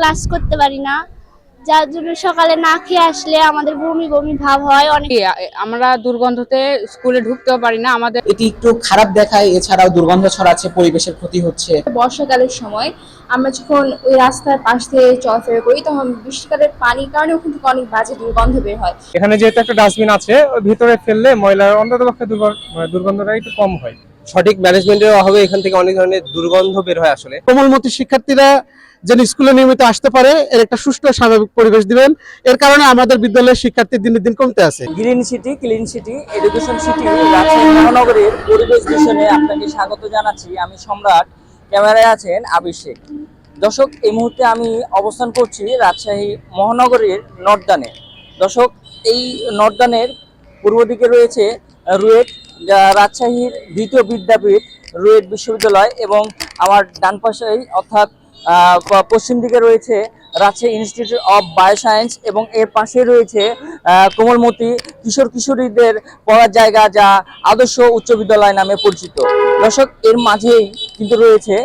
Class করতে পারি না। যার জন্য সকালে না খেয়ে আসলে আমাদের বমি বমি ভাব হয় অনেক আমরা দুর্গন্ধতে স্কুলে ঢুকতেও পারি না আমাদের এটি একটু খারাপ দেখায় এছাড়াও দুর্গন্ধ ছড়াচ্ছে পরিবেশের ক্ষতি হচ্ছে। বর্ষাকালের সময় আমরা যখন ওই রাস্তার পাশ দিয়ে চলাফেরা করি তখন বৃষ্টিকালের পানির কারণে ওখান থেকে অনেক বাজে দুর্গন্ধ বের হয়। এখানে যেহেতু একটা ডাস্টবিন আছে ওই ভিতরে ফেললে ময়লার অন্তত পক্ষে দুর্গন্ধটা একটু কম হয়। সঠিক ম্যানেজমেন্টের অভাবে এখান থেকে অনেক ধরনের দুর্গন্ধ বের হয় আসলে। কোমলমতি শিক্ষার্থীরা যেন স্কুলে নিয়মিত আসতে পারে, এর একটা সুষ্ঠু স্বাভাবিক পরিবেশ দিবেন। এর কারণে আমাদের বিদ্যালয়ের শিক্ষার্থী দিনের দিন কমতে আছে। Green city clean city education city মহানগরীর পরিবেশ দূষণে আপনাকে স্বাগত জানাচ্ছি। আমি সম্রাট, ক্যামেরায় আছেন আবিষেক দর্শক, এই মুহূর্তে আমি অবস্থান করছি রাজশাহী মহানগরীর নর্দানে। দর্শক, এই নর্দানের পূর্ব দিকে রয়েছে রুয়েট রাজশাহীর দ্বিতীয় বিদ্যাপীঠ রুয়েট বিশ্ববিদ্যালয় এবং আমার ডান পাশেই অর্থাৎ পশ্চিম দিকে রয়েছে রাজশাহী ইনস্টিটিউট অফ বায়োসায়েন্স এবং এর পাশে রয়েছে কোমলমতি কিশোর কিশোরীদের পড়ার জায়গা যা আদর্শ উচ্চ বিদ্যালয় নামে পরিচিত। দর্শক, এর মাঝেই কিন্তু রয়েছে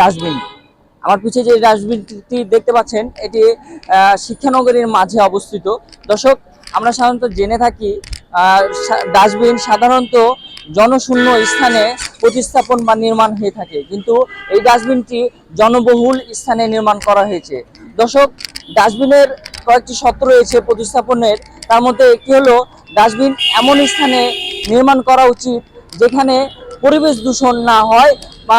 ডাস্টবিন। আমার পিছিয়ে যে ডাস্টবিনটি দেখতে পাচ্ছেন, এটি শিক্ষানগরীর মাঝে অবস্থিত। দর্শক, আমরা সাধারণত জেনে থাকি ডাস্টবিন সাধারণত জনশূন্য স্থানে প্রতিস্থাপন বা নির্মাণ হয়ে থাকে। কিন্তু এই ডাস্টবিনটি জনবহুল স্থানে নির্মাণ করা হয়েছে। দর্শক, ডাস্টবিনের কয়েকটি শর্ত রয়েছে প্রতিস্থাপনের। তার মধ্যে একটি হলো, ডাস্টবিন এমন স্থানে নির্মাণ করা উচিত যেখানে পরিবেশ দূষণ না হয় বা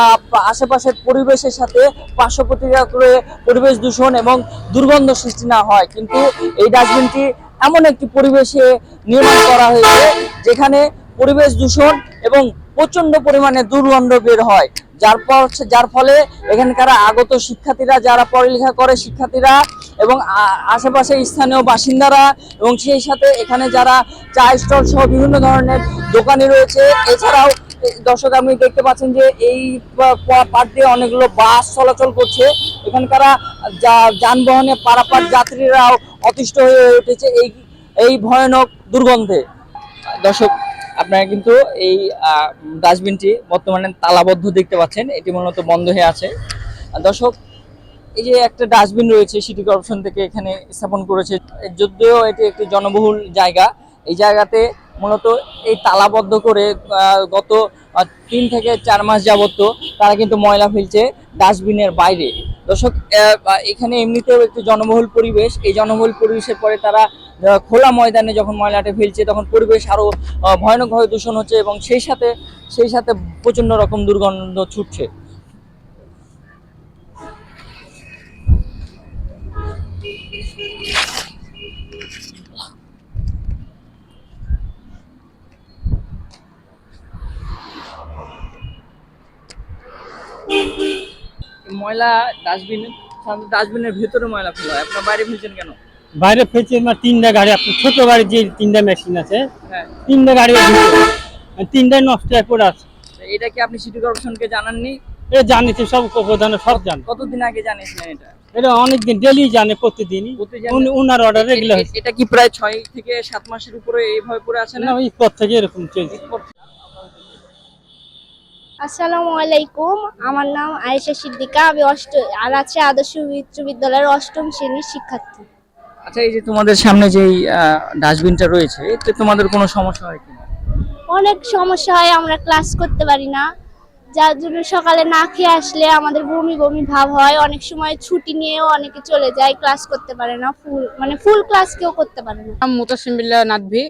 আশেপাশের পরিবেশের সাথে পার্শ্ব প্রতিক্রিয়া করে পরিবেশ দূষণ এবং দুর্গন্ধ সৃষ্টি না হয়। কিন্তু এই ডাস্টবিনটি এমন একটি পরিবেশে নির্মাণ করা হয়েছে যেখানে পরিবেশ দূষণ এবং প্রচণ্ড পরিমাণে দুর্গন্ধ বের হয়। যার পর যার ফলে এখানকার আগত শিক্ষার্থীরা, যারা পড়ালেখা করে শিক্ষার্থীরা এবং আ- আশেপাশের স্থানীয় বাসিন্দারা এবং সেই সাথে এখানে যারা চা স্টল সহ বিভিন্ন ধরনের দোকানে রয়েছে, এছাড়াও দর্শক আপনি দেখতে পাচ্ছেন যে এই পা- পা- দিয়ে অনেকগুলো বাস চলাচল করছে। এখানকার যা- যানবাহনে পারাপার যাত্রীরাও অতিষ্ঠ হয়ে উঠেছে এই এই ভয়ানক দুর্গন্ধে। দর্শক আপনারা কিন্তু এই ডাস্টবিনটি বর্তমানে তালাবদ্ধ দেখতে পাচ্ছেন। এটি মূলত বন্ধ হয়ে আছে। দর্শক, এই যে একটা ডাস্টবিন রয়েছে, সিটি কর্পোরেশন থেকে এখানে স্থাপন করেছে। যদিও এটি একটি জনবহুল জায়গা, এই জায়গাতে মূলত এই তালাবদ্ধ করে গত তিন থেকে চার মাস যাবত তারা কিন্তু ময়লা ফেলছে ডাস্টবিনের বাইরে। দর্শক এখানে এমনিতেও একটি জনবহুল পরিবেশ। এই জনবহুল পরিবেশের পরে তারা খোলা ময়দানে যখন ময়লাটা ফেলছে তখন পরিবেশ আরও আহ, ভয়ানকভাবে দূষণ হচ্ছে এবং সেই সাথে সেই সাথে প্রচণ্ড রকম দুর্গন্ধ ছুটছে। ময়লা ডাস্টবিন ডাস্টবিনের ভেতরে ময়লা ফেলা আপনার বাইরে ফেলছেন কেন? বাইরে ফেলছে আমার তিনটা গাড়ি আপনার ছোট গাড়ি যে তিনটা মেশিন আছে হ্যাঁ। তিনটা গাড়ি তিনটাই নষ্ট হয়ে পড়ে আছে। এটা কি আপনি সিটি কর্পোরেশনকে জানাননি? এ জানিছে সব প্রধান সব জানে। কতদিন আগে জানিয়েছিলেন এটা? এটা অনেকদিন ডেলি জানে প্রতিদিনই। প্রতিদিন উনি- উনার অর্ডার এগুলো এটা কি প্রায় ছয় থেকে সাত মাসের উপরে এইভাবে পড়ে আছে না? না ওই পর থেকে এরকম চলছে। আসসালামু আলাইকুম আমার নাম আয়েশা সিদ্দিকা। আমি অষ্ট আর আছে আদর্শ উচ্চ বিদ্যালয়ের অষ্টম শ্রেণির শিক্ষার্থী। আচ্ছা এই যে তোমাদের সামনে যে ডাস্টবিনটা রয়েছে এতে তোমাদের কোনো সমস্যা হয় কিনা? অনেক সমস্যা হয় আমরা ক্লাস করতে পারি না। যার জন্য সকালে না খেয়ে আসলে আমাদের বমি বমি ভাব হয়। অনেক সময় ছুটি নিয়েও অনেকে চলে যায় ক্লাস করতে পারে না ফুল মানে ফুল ক্লাস কেউ করতে পারে না। নাম মুতাসিম বিল্লাহ নাদভি।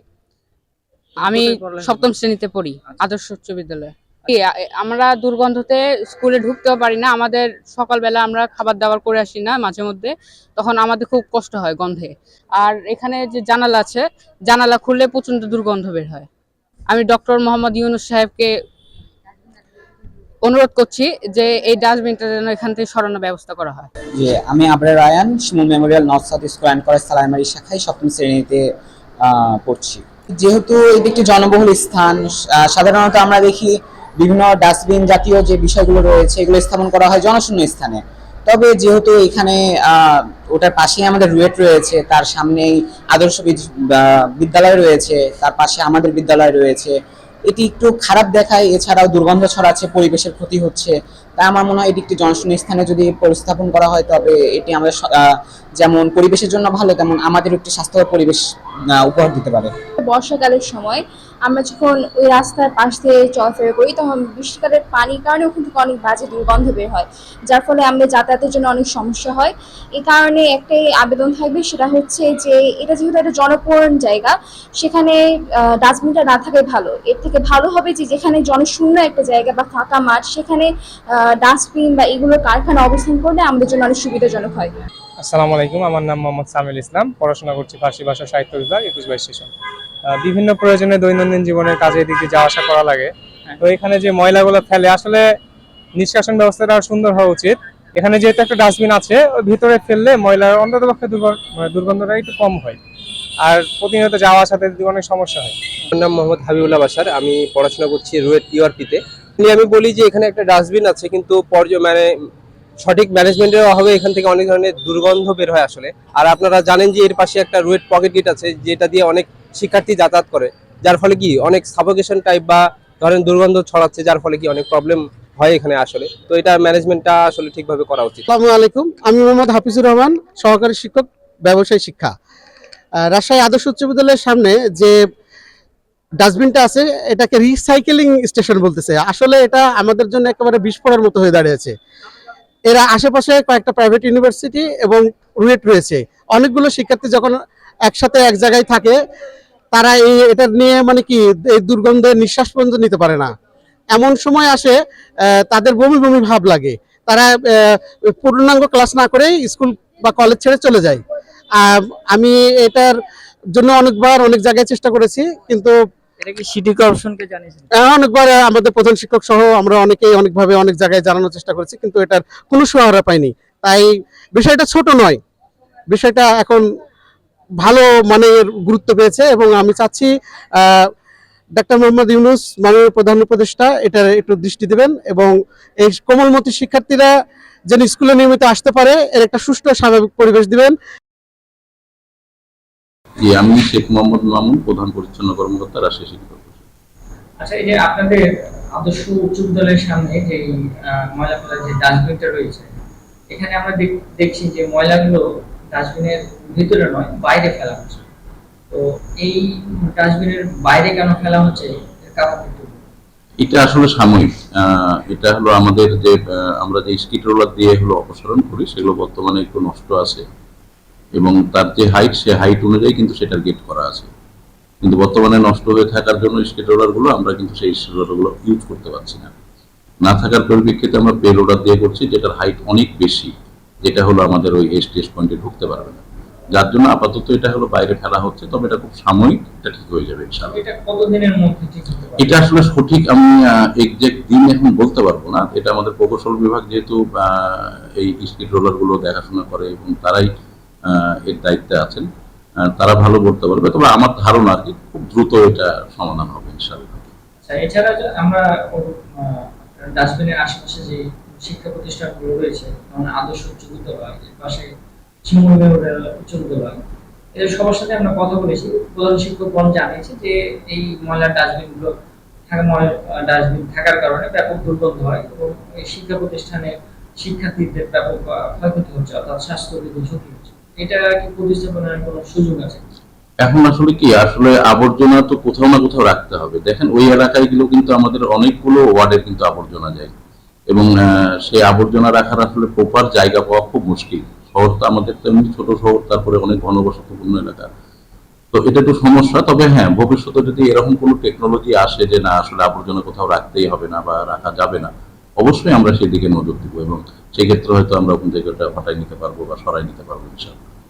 আমি সপ্তম শ্রেণীতে পড়ি আদর্শ উচ্চ বিদ্যালয়ে। আমরা দুর্গন্ধতে স্কুলে ঢুকতেও পারি না। আমাদের সকালবেলা আমরা খাবার দাবার করে আসি না মাঝে মধ্যে। তখন আমাদের খুব কষ্ট হয় গন্ধে। আর এখানে যে জানালা আছে, জানালা খুললে প্রচণ্ড দুর্গন্ধ বের হয়। আমি ডক্টর মোহাম্মদ ইউনুস সাহেবকে অনুরোধ করছি যে এই ডাস্টবিনটা যেন এখান থেকে সরানোর ব্যবস্থা করা হয়। যে আমি Abrar Rayan Shimul memorial north south school and college Salaimari শাখায় সপ্তম শ্রেণীতে পড়ছি। যেহেতু এটি একটি জনবহুল স্থান সাধারণত আমরা দেখি বিভিন্ন ডাস্টবিন জাতীয় যে বিষয়গুলো রয়েছে, এগুলো স্থাপন করা হয় জনশূন্য স্থানে। তবে যেহেতু এখানে ওটার পাশেই আমাদের রুয়েট রয়েছে, তার সামনেই আদর্শ বিদ- বিদ্যালয় রয়েছে, তার পাশে আমাদের বিদ্যালয় রয়েছে। এটি একটু খারাপ দেখায়, এছাড়াও দুর্গন্ধ ছড়াচ্ছে, পরিবেশের ক্ষতি হচ্ছে। তাই আমার মনে হয় এটি একটি জনশূন্য স্থানে যদি পরিস্থাপন করা হয়, তবে এটি আমাদের যেমন পরিবেশের জন্য ভালো, তেমন আমাদের একটি স্বাস্থ্যকর পরিবেশ উপহার দিতে পারে। বর্ষাকালের সময় আমরা যখন ওই রাস্তার পাশ দিয়ে চলাফেরা করি তখন বৃষ্টিকালের পানির কারণে ওখান থেকে অনেক বাজে দুর্গন্ধ বের হয় যার ফলে আমাদের যাতায়াতের জন্য অনেক সমস্যা হয়। এই কারণে একটাই আবেদন থাকবে সেটা হচ্ছে যে এটা যেহেতু একটা জনপূরণ জায়গা সেখানে ডাস্টবিনটা না থাকাই ভালো। এর থেকে ভালো হবে যে যেখানে জনশূন্য একটা জায়গা বা ফাঁকা মাঠ সেখানে ডাস্টবিন বা এগুলো কারখানা অবস্থান করলে আমাদের জন্য অনেক সুবিধাজনক হয়। আসসালামু আলাইকুম আমার নাম মোহাম্মদ সামিল ইসলাম পড়াশোনা করছি ফার্সি ভাষা সাহিত্য বিভাগ একুশ বাইশ স্টেশন। আহ, বিভিন্ন প্রয়োজনে দৈনন্দিন জীবনের কাজে দিকে যাওয়া আসা করা লাগে। তো এখানে যে ময়লাগুলো ফেলে আসলে নিষ্কাশন ব্যবস্থাটা আরও সুন্দর হওয়া উচিত। এখানে যেহেতু একটা ডাস্টবিন আছে ওই ভিতরে ফেললে ময়লার অন্তত পক্ষে মানে দুর্গন্ধটা একটু কম হয়। আর প্রতিনিয়ত যাওয়া আসাতে দিকে অনেক সমস্যা হয়। আমার নাম মোহাম্মদ হাবিবুল্লাহ বাসার আমি পড়াশোনা করছি রুয়েট ইউআরপিতে। আমি বলি যে এখানে একটা ডাস্টবিন আছে কিন্তু পর্য মানে সঠিক ম্যানেজমেন্টের অভাবে এখান থেকে অনেক ধরনের দুর্গন্ধ বের হয় আসলে। আর আপনারা জানেন যে এর পাশে একটা রুয়েট পকেট গেট আছে, যেটা দিয়ে অনেক শিক্ষার্থী যাতায়াত করে। যার ফলে কি? অনেক সাফোকেশন টাইপ বা ধরেন দুর্গন্ধ ছড়াচ্ছে, যার ফলে কি অনেক প্রবলেম হয় এখানে আসলে। তো এটা ম্যানেজমেন্টটা আসলে ঠিকভাবে করা উচিত। আসসালামু আলাইকুম। আমি মোহাম্মদ হাফিজুর রহমান, সহকারী শিক্ষক, ব্যবসায় শিক্ষা। রাজশাহী আদর্শ উচ্চ বিদ্যালয়ের সামনে যে ডাস্টবিনটা আছে, এটাকে রিসাইকেলিং স্টেশন বলতেছে। আসলে এটা আমাদের জন্য একেবারে বিস্ফোরণের মতো হয়ে দাঁড়িয়েছে। এরা আশেপাশে কয়েকটা প্রাইভেট ইউনিভার্সিটি এবং রুয়েট রয়েছে। অনেকগুলো শিক্ষার্থী যখন একসাথে এক জায়গায় থাকে, তারা এই এটা নিয়ে মানে কি, এই দুর্গন্ধে নিঃশ্বাস পর্যন্ত নিতে পারে না। এমন সময় আসে তাদের বমি বমি ভাব লাগে। তারা পূর্ণাঙ্গ ক্লাস না করেই স্কুল বা কলেজ ছেড়ে চলে যায়। আমি এটার জন্য অনেকবার অনেক জায়গায় চেষ্টা করেছি, কিন্তু অনেকবার আমাদের প্রধান শিক্ষক সহ আমরা অনেকেই অনেকভাবে অনেক জায়গায় জানানোর চেষ্টা করেছি, কিন্তু এটার কোনো পাইনি। তাই বিষয়টা ছোট নয়, বিষয়টা এখন ভালো মানের গুরুত্ব পেয়েছে এবং আমি চাচ্ছি ডাক্তার মোহাম্মদ ইউনুস মাননীয় প্রধান উপদেষ্টা এটার একটু দৃষ্টি দেবেন এবং এই কোমলমতি শিক্ষার্থীরা যেন স্কুলে নিয়মিত আসতে পারে, এর একটা সুষ্ঠু স্বাভাবিক পরিবেশ দিবেন। জি আমি শেখ মোহাম্মদ মামুন প্রধান পরিচ্ছন্ন কর্মকর্তা রাজশাহী আচ্ছা এই যে আপনাদের আদর্শ উচ্চ বিদ্যালয়ের সামনে যে আহ, ময়লা ফেলার যে ডাস্টবিনটা রয়েছে এখানে আমরা দেখ- দেখছি যে ময়লাগুলো ডাস্টবিনের ভিতরে নয় বাইরে ফেলা হচ্ছে। তো এই ডাস্টবিনের বাইরে কেন ফেলা হচ্ছে? এটা আসলে সাময়িক এটা হলো আমাদের যে আমরা যে দিয়ে হলো অপসারণ করি সেগুলো বর্তমানে একটু নষ্ট আছে। এবং তার যে হাইট সে হাইট অনুযায়ী কিন্তু সেটার গেট করা আছে। কিন্তু বর্তমানে নষ্ট হয়ে থাকার জন্য স্কেট রোলারগুলো আমরা কিন্তু সেই স্কিট রোলারগুলো ইউজ করতে পারছি না। না থাকার পরিপ্রেক্ষিতে আমরা পে রোলার দিয়ে করছি যেটার হাইট অনেক বেশি যেটা হলো আমাদের ওই এসটিএস পয়েন্টে ঢুকতে পারবে না। যার জন্য আপাতত এটা হলো বাইরে ফেলা হচ্ছে তবে এটা খুব সাময়িক এটা ঠিক হয়ে যাবে এটা আসলে সঠিক আমি এক্সাক্ট দিন এখন বলতে পারব না। এটা আমাদের প্রকৌশল বিভাগ যেহেতু এই স্কিট রোলারগুলো দেখাশোনা করে এবং তারাই এর দায়িত্বে আছেন। তারা ভালো করতে পারবে। তবে আমার ধারণা আর কি, খুব দ্রুত এটা সমাধান হবে ইনশাআল্লাহ। আচ্ছা এছাড়া আমরা ডাস্টবিনের আশেপাশে যে শিক্ষা প্রতিষ্ঠানগুলো রয়েছে, যেমন আদর্শ উচ্চ বিদ্যালয় পাশে শিমুল মেমোরিয়াল উচ্চ বিদ্যালয়, এদের সবার সাথে আমরা কথা বলেছি। প্রধান শিক্ষকগণ জানিয়েছে যে এই ময়লার ডাস্টবিনগুলো থাকা ডাস্টবিন থাকার কারণে ব্যাপক দুর্গন্ধ হয় এবং এই শিক্ষা প্রতিষ্ঠানে শিক্ষার্থীদের ব্যাপক ক্ষয়ক্ষতি হচ্ছে, অর্থাৎ স্বাস্থ্যবিধি ঝুঁকি। এখন আসলে কি, আসলে আবর্জনা তো কোথাও না কোথাও রাখতে হবে। দেখেন, ওই এলাকায়গুলো কিন্তু আমাদের অনেকগুলো কিন্তু আবর্জনা যায়। এবং সেই আবর্জনা রাখার আসলে প্রপার জায়গা পাওয়া খুব মুশকিল। শহর তো আমাদের তো এমনি ছোট শহর, তারপরে অনেক ঘনবসতিপূর্ণ এলাকা। তো এটা একটু সমস্যা, তবে হ্যাঁ ভবিষ্যতে যদি এরকম কোনো টেকনোলজি আসে যে না, আসলে আবর্জনা কোথাও রাখতেই হবে না বা রাখা যাবে না অবশ্যই আমরা সেদিকে নজর দিব এবং সেক্ষেত্রে হয়তো আমরা কোন জায়গাটা হটাই নিতে পারব বা সরাই নিতে পারব, ইনশাআল্লাহ।